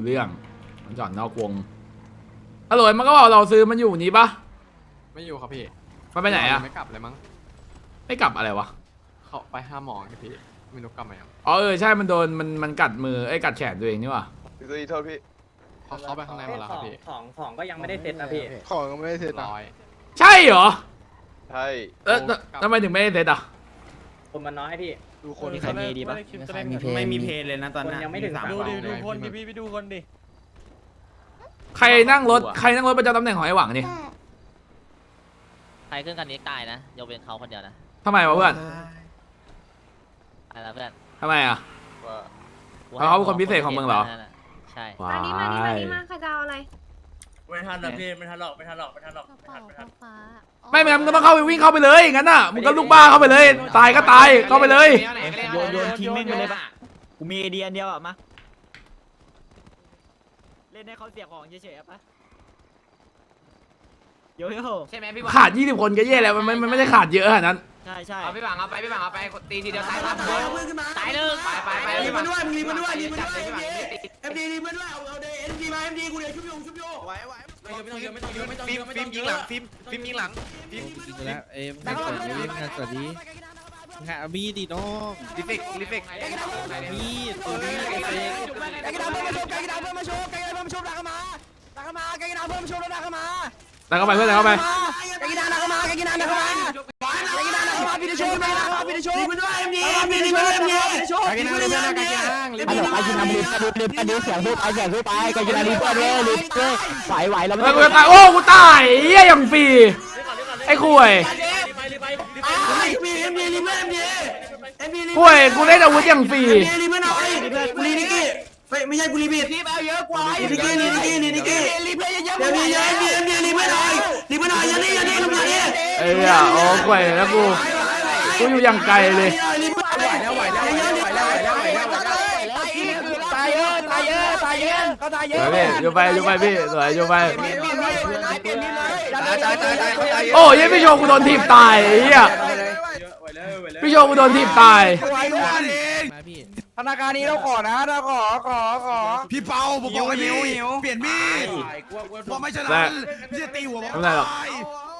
รู้เรื่อง มันจอดนอกวงอร่อยมันก็บอกเราซื้อมันอยู่นี้ปะไม่อยู่ครับพี่มันไปไหนอะไม่กลับเลยมั้งไม่กลับอะไรวะเขาไปห้าหมอไงพี่ไม่รู้กลับไหมครับอ๋อเออใช่มันโดนมันมันกัดมือไอ้ยกัดแขนตัวเองนี่ว่ะพี่ตัวนี้โทษพี่เขาเข้าไปข้างในหมดแล้วครับพี่ของของก็ยังไม่ได้เซ็ตนะพี่ของก็ไม่ได้เสร็จนะร้อยใช่เหรอใช่เออแล้วทำไมถึงไม่ได้เซตอะ คนมันน้อยพี่ดูคนมีใครมีดีปะมีเพลไม่มีเพลเลยนะตอนคนนั้นยังไม่ถึงสามดูวันดิดูคนดิพี่ไปดูคนดิใครนั่งรถใครนั่งรถประจำตำแหน่งของไอ้หวังนี่ใครขึ้นคันนี้ตายนะยกเว้นเขาคนเดียวนะทำไมวะเพื่อนตายแล้วเพื่อนทำไมอะว่ากูเพราะเขาเป็นคนพิเศษของมึงเหรอนั่นน่ะใช่ว้ามานี่มานี่มานี่ยมาใครจะเอาอะไร ไม่ทันหรอกพี่ไม่ทันหรอกไม่ทันหรอกไม่ทันหรอกกระเป๋าฟ้าไม่ไม่งั้นมึงก็ต้องเข้าไปวิ่งเข้าไปเลยงั้นน่ะมึงก็ลูกบ้าเข้าไปเลย ตายก็ตายเข้าไปเลยโยนโยนทิ้งแม่งไปเลยปะกูมีไอเดียอันเดียวอะมาเล่นให้เขาเสียของเฉยๆอะปะโยโย่ใช่ไหมพี่หวังขาด20คนก็แย่แล้วมันไม่มันไม่ได้ขาดเยอะขนาดนั้นใช่ใช่เอาพี่หวังเอาไปพี่หวังเอาไปตีทีเดียวตายสามคนตายเลยไปไปไปรีบมาด้วยมึงรีบมาด้วยรีบมาจัด้วยพี่หวังเอ็มดีรีบมาด้วยเอาเอาเดเอ็มดีมาเอ็มดีกูเดี๋ยวชุบโยชุบโยไหวไหวไม่ต้องเยอะไม่ต้องเยอะไม่ต้องเยอะไม่ต้องเยอะไม่ต้องเยอะฟิล์มยิงหลังฟิล์มฟิล์มยิงหลังแล้วเอ็มสวัสดีสวัสดีหามีดีน้องรีเฟกรีเฟกมีตัวนี้เอฟเฟกไก่กระดาษเพิ่มมาชุบไก่กระดาษเพิ่มมาชุบไก่กระดาษเพิ่มมาชุบดักเข้ามาดักเข้ามาไก่กระดาษเพิ่มมาชุบแล้วดักเข้ามาแล้วเข้าไปเพื่อนแล้วเข้าไปไก่กระดาษดักเข้ามาไก่กระดาษดักเข้ามา ดีรีบมาด้วยเอ็มดีพี่ดิชูไปกินอะไรเพื่อนไปกิ กูอยู่อย่างไกลเลยสวยพี่อยู่ไปอยู่ไปพี่สวยอยู่ไปโอ้ยพี่โชว์กูโดนทีบตายเฮียพี่โชว์กูโดนทีบตายธนาคารนี้เราขอนะเราขอขอขอพี่เปาบอกว่าหิววเปลี่ยนมีดบอกไม่ชนะพี่จะตีหัวผมตาย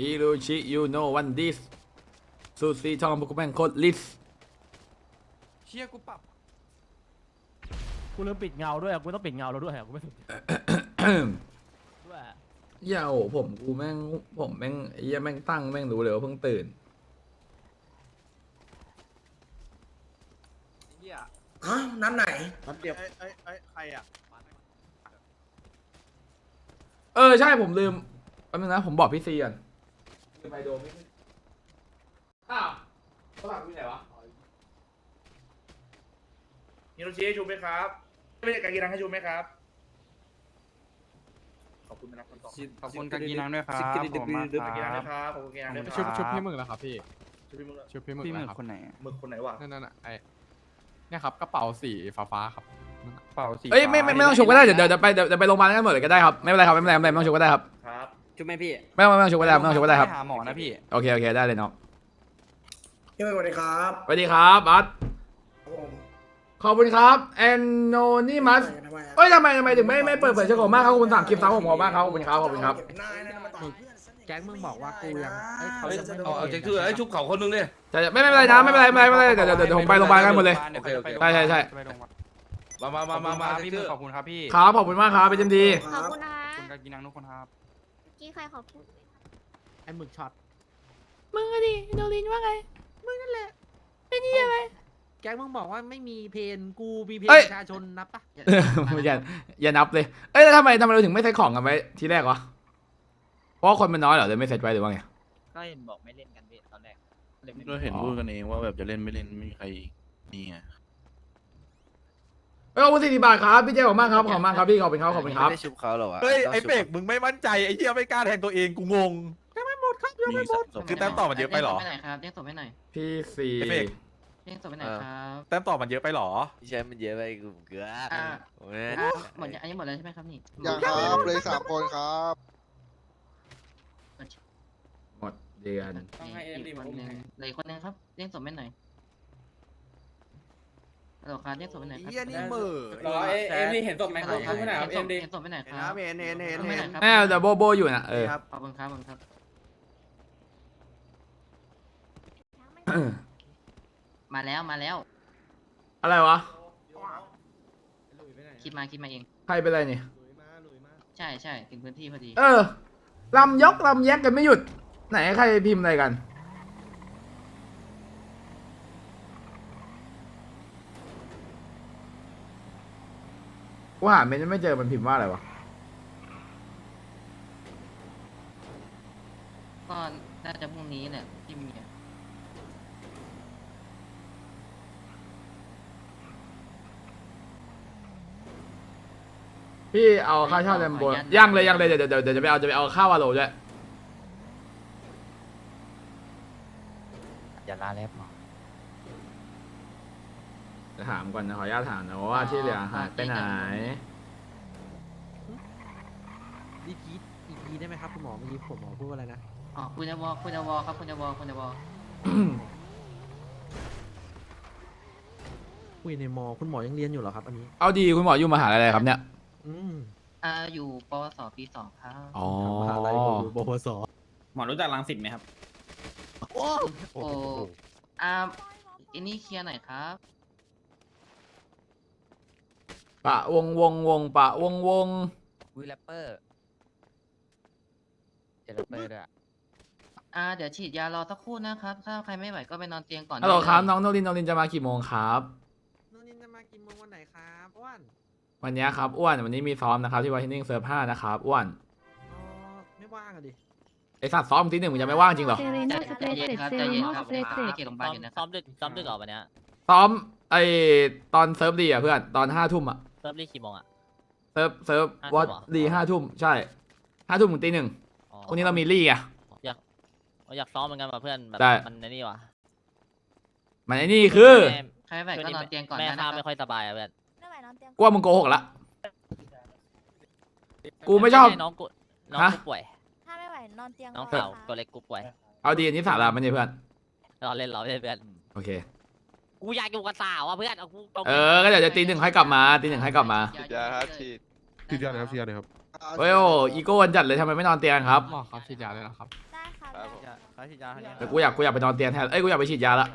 ฮิโรชิยูโนวันดิสซูซี่ทองบุกแมนโคตรลิสเชี่ยกูปรับกูลืมปิดเงาด้วยอะกูต้องปิดเงาแล้วด้วยอะกูไม่สุดด้วยเหี้ยโอ้ผมกูแม่งผมแม่งไอ้เหี้ยแม่งตั้งแม่งรู้เลยว่าเพิ่งตื่นฮะน้ำไหนเดี๋ยวไอ้ไอ้ใครอะเออใช่ผมลืมแป๊บนึงนะผมบอกพี่ซีก่อนลืม ไปโดมไม่อ้าวฝรั่งที่ไหนวะฮิโรชิให้ชูไหมครับไม่ใช่การกินนังให้ชูไหมครับ ขอบคุณนะครับตอบขอบคุณกากีนังด้วยครับขอบผมมากคุณคกากินนังรันะบครับขอบคุณกากินนังด้วยครับชุบชุบพี่หมึกแล้วครับพี่ชุบพี่มึงด้วยชุบพี่หมึกพี่มึนะกครับคนไหนมึงคนไหนวะนั่นนั่นน่ะไอ้เนี่ยครับกระเป๋าสีฟ้าฟ้าๆครับนั่นน่ะเป่าสีเอ้ยไม่ไม่ไม่ต้องชุบก็ได้เดี๋ยวเดี๋ยวเดี๋ยวไปเดี๋ยวเดี๋ยวไปโรงพยาบาลกันหมดเลยก็ได้ครับไม่เป็นไรครับไม่เป็นไรไม่เป็นไรไม่ต้องชุบก็ได้ครับครับ ชุบไหมพี่ไม่ต้องไม่ต้องชุบก็ได้ครับไม่ต้องชุบก็ได้ครับ หาหมอนะพี่ โอเคโอเคได้เลยน้องพี่สวัสดีครับสวัสดีครับบัสขอบคุณครับแอนโนนิมัสเอ้ยทำไมทำไมถึงไม่ไม่เปิดเผยเจ้าของมากครับขอบคุณสามคลิปซ้ำผมขอบคุณมากครับขอบคุณครับขอบคุณครับแก๊งมึงบอกว่ากูยังเขาเฮ้ยจะไม่ เอาเอาเจ๊คือไอ้ชุบเขาคนนึงดิ ใช่ใช่ไม่ไม่เป็นไรนะไม่เป็นไรไม่เป็นไรไม่เป็นไรเดี๋ยวเดี๋ยวเดี๋ยวผมไปโรงพยาบาลกันหมดเลย โอเคโอเค ใช่ใช่ใช่ ไปโรงพยาบาลมามามามามาพี่เจ๊หมึคืกอขอบคุณครับพี่ ครับขอบคุณมากครับเป็นจำดี ขอบคุณนะขอบคุณกากีนังทุกคนครับ กี้ใครขอบคุณไอ้หมึกช็อต มึงอะดิโดลินว่าไง มึงนั่นแหละ เป็นยี่อะไรแก๊งมึงบอกว่าไม่มีเพนกูมีเพนเอ้ย ประชาชนนับปะอย่าอย่านับเลย เอ้ยแล้วทำไมทำไมเราถึงไม่เซตของกันไว้ทีแรกวะ เพราะว่าคนมันน้อยเหรอเลยไม่เซตไว้หรือว่าไง ก็เห็นบอกไม่เล่นกันพี่ตอนแรกเล่นไม่ก็เห็นพูดกันเองว่าแบบจะเล่นไม่เล่นไม่มีใครนี่ไง เอ้ยขอบคุณสี่สิบบาทครับพี่เจขอบคุณมากครับขอบคุณมากครับพี่ขอบคุณครับขอบคุณครับไม่ได้ชุบเขาหรอวะเฮ้ยไอ้เป็กมึงไม่มั่นใจไอ้เหี้ยไม่กล้าแทงตัวเองกูงงยังไม่หมดครับยังไม่หมดคือแต้มต่อมันเยอะไปเหรอเรียกศพไปไหนครับเรียกศพไปไหนพี่สี่เอฟเฟกต์เรียกศพไปไหนครับแต้มต่อมันเยอะไปเหรอพี่ใช้มันเยอะไปกูเกลืออ่าโอ้ยอะหมดยังอันนี้หมดแล้วใช่ไหมครับนี่อย่างครับเลยสามคนครับหมดเดือนต้องให้เอ็มดีคนหนึงเหลยคนหนึงครับเรียกศพไปไหน ฮัลโหลครับเรียกศพไปไหนครับเหี้ยนี่เหม่อรอเอ็มนี่เห็นศพไหมฮัลคโหลรับครับเห็นศพเห็นศพเห็นศพไปไหนคเห็นรัครับบเห็นเห็นเห็นศพไปเห็ไหนนครับแม่แต่โบโบอยู่นะเออ ครับขอบคุณครับขอบคุณครับ มาแล้วมาแล้ว อะไรวะ คิดมาคิดมาเอง ใครเป็นไรนี่ใช่ใช่ถึงพื้นที่พอดี เออลำยกลำแยกกันไม่หยุด ไหนใครพิมพ์อะไรกัน ว่าหาเมนไม่เจอมันพิมพ์ว่าอะไรวะ ก็น่าจะพรุ่งนี้แหละที่มีอะพี่เอาค่าเช่าแลมโบย่างเลยย่างเลยเดี๋ยวเดี๋ยวเดี๋ยวจะไปเอาจะไปเอาข้าววาโลด้วย อย่าลาเล็บหรอ จะถามก่อนนะขออนุญาตถามนะว่าที่เหลือหายไปไหนดีพีอีกทีได้ไหมครับคุณหมอเมื่อกี้ผมหมอพูดอะไรนะอ๋อคุณจะวอคุณจะวอครับคุณจะวอคุณจะวอคุยในมอคุณหมอยังเรียนอยู่เหรอครับ อันนี้ เอาดีคุณหมออยู่มหาลัยอะไรครับเนี่ย อืมอ่าอยู่ปวสปีสองครับ อ๋อ มหาลัยผมอยู่บพสหมอรู้จักรังสิตไหมครับ โอ้อ่าอันนี้เคลียร์หน่อยครับ ปะวงวงวงปะวงวงวีแรปเปอร์เจแรปเปอร์ด้วยอ่าเดี๋ยวฉีดยารอสักครู่นะครับ ถ้าใครไม่ไหวก็ไปนอนเตียงก่อนฮัลโหลครับได้เยน้องโนรินโนรินจะมากี่โมงครับน้องนินจะมากินโมงวันไหนครับอ้วนวันนี้ครับอ้วนวันนี้มีซ้อมนะครับที่วอชิงตันเซิร์ฟห้านะครับอ้วนอ๋อไม่ว่างอะดิไอสัตว์ซ้อมทีหนึ่งมึงจะไม่ว่างจริงเหรอเซเรน่าสเปรดใจเสร็เย็นจครับเซใจเรเย็นน่าครัสบเปรดเสร็จเกตโรงพยาบาลอยู่นะคซ้รัอบมดึกซ้อมดึกเหรอวันเนี้ยซ้อมไอตอนเซิร์ฟดีอะเพื่อนตอนห้าทุ่มอะ เริ่มรีกี่โมงอะ เซิร์ฟเซิร์ฟห้าทุ่มวอตเหรอ ดีห้าทุ่มใช่ห้าทุ่มถึงตีหนึ่งอ๋อพรุ่งนี้เรามีลี่อะอยากอยากซ้อมเหมือนกันว่ะเพื่อนแบบได้ มันในนี่ว่ะมันไอ้นี่คือแม่ใครไม่ไหวก็นอนเตียงก่อนแม่ได้นะข้าคไม่รับค่อยสบายอะเพื่อนไม่ไหวนอนเตียงกูว่ามึงโกหกละ กูไม่ชอบ ใน้องกูน้องฮะ กูป่วย ถ้าไม่ไหวนอนเตียงน้องก่สาวค่ะตัวเล็กกูป่วยเอาดีอันนี้สาระมันเนี่ยเพื่อน เราเล่นเราเล่นเพื่อนโอเค กูอยากอยู่กับสาวอะเพื่อนเอากูาเออ ก็เดี๋ยวจะตีหนึ่งให้กลับมา ตีหนึ่งให้กลับมายาครับฉีดฉีดยาเลยครับฉีดยาเลยครับเฮ้ยโอ้อีโก้วันจัดเลยทำไมไม่นอนเตียงครับหมอครับฉีดยาเลยนะครับได้ค่ะได้ค่ะเขาฉีดยาให้ยังแต่กูอยากกูอยากไปนอนเตียงแทนเอ้ยกูอยากไปฉีดยาละ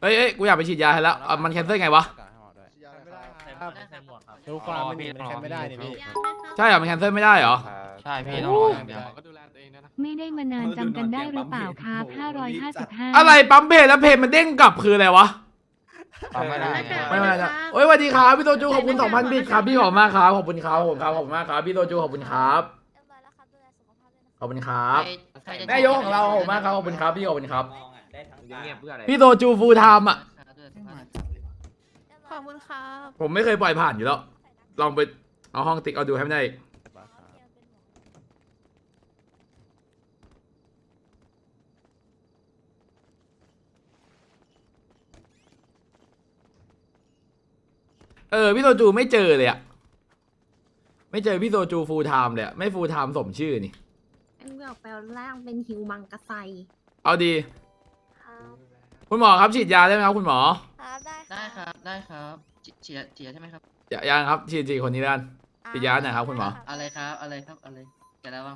เอ้ยเอ้ยกูอยากไปฉีดยาให้แล้วเอามันแคนเซิลไงวะฉีดยาเลยครับรู้ความมันมันแค่ไม่ได้นี่พี่ ใช่เหรอมันแคนเซิลไม่ได้เหรอ ใช่พี่ต้องรออย่างเดียวก็ดูแลตัวเองด้วยนะไม่ได้มานานจำกันได้หรือเปล่าครับ555อะไรปั๊มเพจแล้วเพจมันเด้งกลับคืออะไรวะ ไม่ได้ไม่เป็นไรนะเอ้ยสวัสดีครับพี่โตจูขอบคุณ2,000บิตครับพี่ขอบคุณมากครับขอบคุณครับขอบคุณครับขอบคุณมากครับพี่โตจูขอบคุณครับเรียบร้อยแล้วครับดูแลสุขภาพด้วยนะขอบคุณครับใครจะแม่ยกของเราขอบคุณมากครับขอบคุณครับพี่ขอบคุณครับได้ทั้งเงียบเพื่ออะไรพี่โตจูฟูลไทม์อะขอบคุณครับ ผมไม่เคยปล่อยผ่านอยู่แล้ว ลองไปเอาห้องติ๊กเอาดูให้มันได้อีก เออพี่โตจูไม่เจอเลยอะไม่เจอพี่โตจูฟูลไทม์เลยอะไม่ฟูลไทม์สมชื่อนี่อันนี้ออกไปล่างเป็นฮิวมังกะไซเอาดี ครับคุณหมอครับฉีดยาได้ไหมครับคุณหมอครับได้ได้ครับ ได้ครับฉีดฉีดฉีดใช่ไหมครับอย่ายังครับฉีดฉีดคนนี้แล้วกันฉีดยาหน่อยครับคุณหมอ อะไรครับ อะไรครับ อะไรแกแล้วบ้าง